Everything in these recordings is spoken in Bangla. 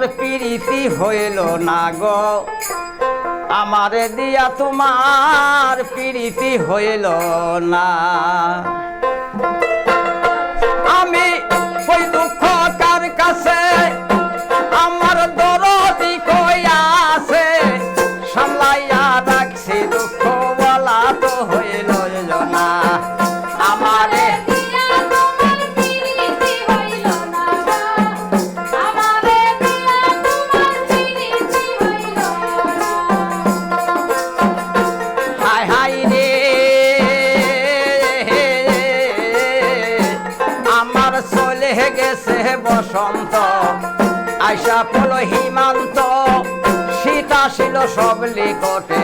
আমার পিরিতি হইল না গো। আমার দিয়া তোমার পিরিতি হইল না। আমি ওই দুঃখ কার কাছে আসে বসন্ত আইসা পলো হিমান্ত। শীত আসিল সব লিকটে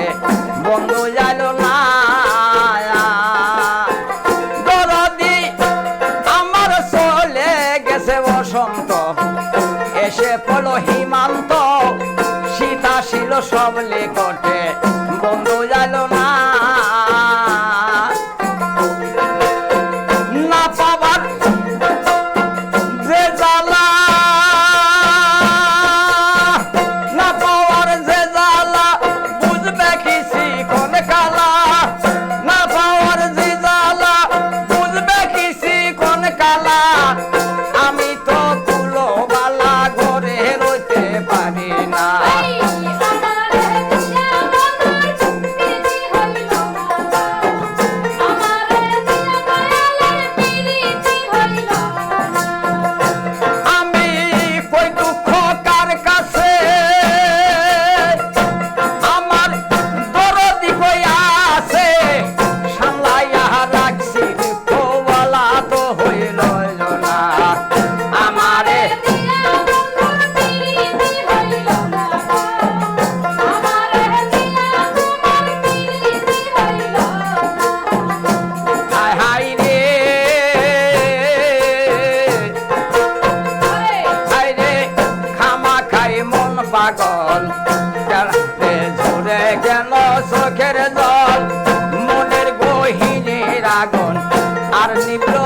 বন্ধু যাইল না। I don't even know.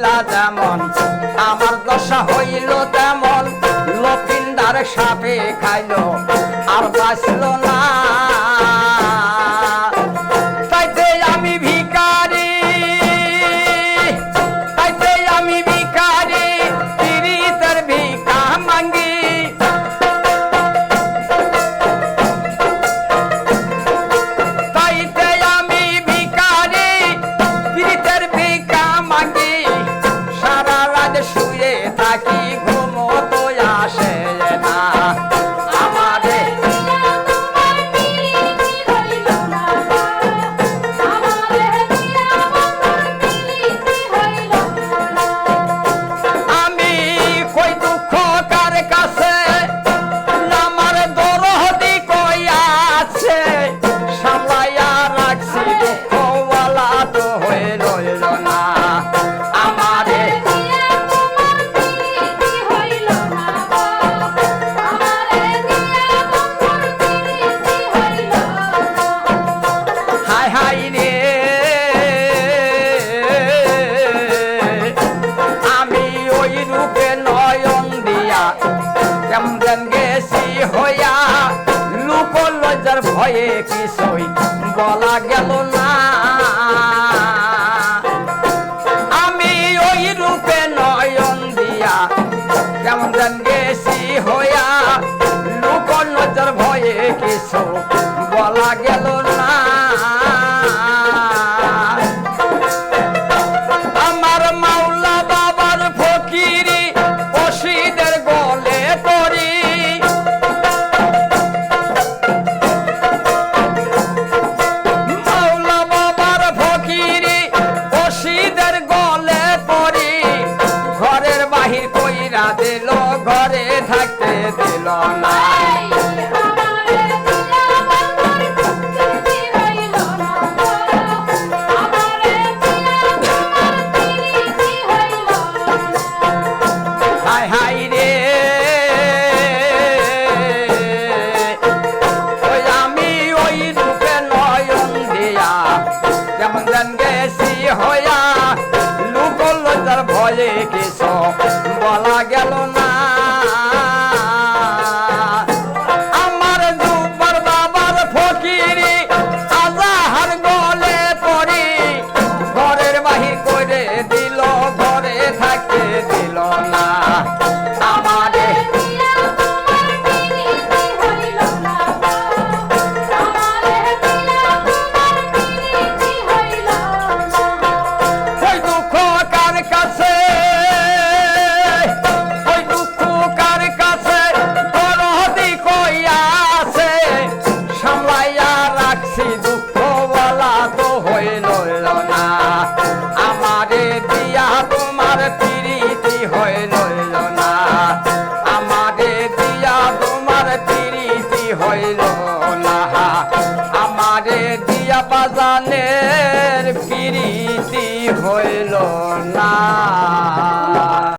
হইলা তেমন আমার দশা হইল তেমন। লোকিন্দার সাপে খাইলো is আমারে থাকতে দিল না।